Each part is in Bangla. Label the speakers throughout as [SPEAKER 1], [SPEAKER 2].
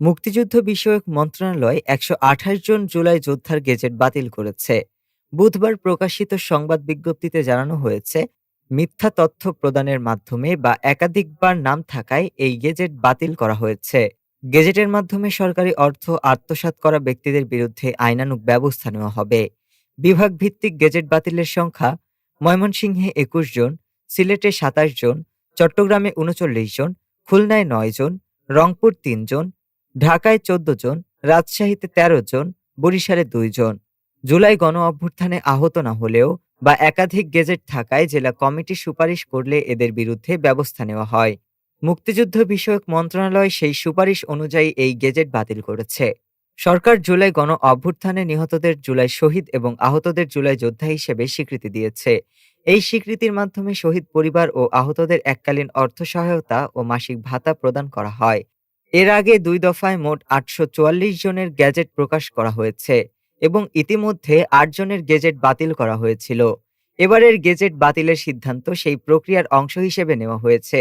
[SPEAKER 1] মুক্তিযুদ্ধ বিষয়ক মন্ত্রণালয় একশো আঠাশ জন জুলাই যোদ্ধার গেজেট বাতিল করেছে। বুধবার প্রকাশিত সংবাদ বিজ্ঞপ্তিতে জানানো হয়েছে, মিথ্যা তথ্য প্রদানের মাধ্যমে বা একাধিকবার নাম থাকায় এই গেজেট বাতিল করা হয়েছে। গেজেটের মাধ্যমে সরকারি অর্থ আত্মসাৎ করা ব্যক্তিদের বিরুদ্ধে আইনানুগ ব্যবস্থা নেওয়া হবে। বিভাগ ভিত্তিক গেজেট বাতিলের সংখ্যা, ময়মনসিংহে একুশ জন, সিলেটে সাতাশ জন, চট্টগ্রামে উনচল্লিশ জন, খুলনায় নয় জন, রংপুর তিন জন ঢাকায় চোদ্দ জন, রাজশাহীতে ১৩ জন, বরিশালে দুই জন। জুলাই গণ অভ্যুত্থানে আহত না হলেও বা একাধিক গেজেট থাকায় জেলা কমিটি সুপারিশ করলে এদের বিরুদ্ধে ব্যবস্থা নেওয়া হয়। মুক্তিযুদ্ধ বিষয়ক মন্ত্রণালয় সেই সুপারিশ অনুযায়ী এই গেজেট বাতিল করেছে। সরকার জুলাই গণ অভ্যুত্থানে নিহতদের জুলাই শহীদ এবং আহতদের জুলাই যোদ্ধা হিসেবে স্বীকৃতি দিয়েছে। এই স্বীকৃতির মাধ্যমে শহীদ পরিবার ও আহতদের এককালীন অর্থ সহায়তা ও মাসিক ভাতা প্রদান করা হয়। এর আগে দুই দফায় মোট আটশো চুয়াল্লিশ জনের গ্যাজেট প্রকাশ করা হয়েছে এবং ইতিমধ্যে আট জনের গেজেট বাতিল করা হয়েছিল। এবারের গেজেট বাতিলের সিদ্ধান্ত সেই প্রক্রিয়ার অংশ হিসেবে নেওয়া হয়েছে,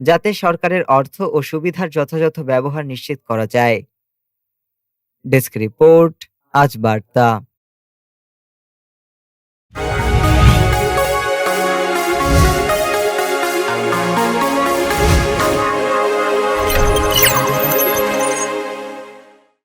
[SPEAKER 1] যাতে সরকারের অর্থ ও সুবিধার যথাযথ ব্যবহার নিশ্চিত করা যায়। ডেস্ক রিপোর্ট, আজ বার্তা।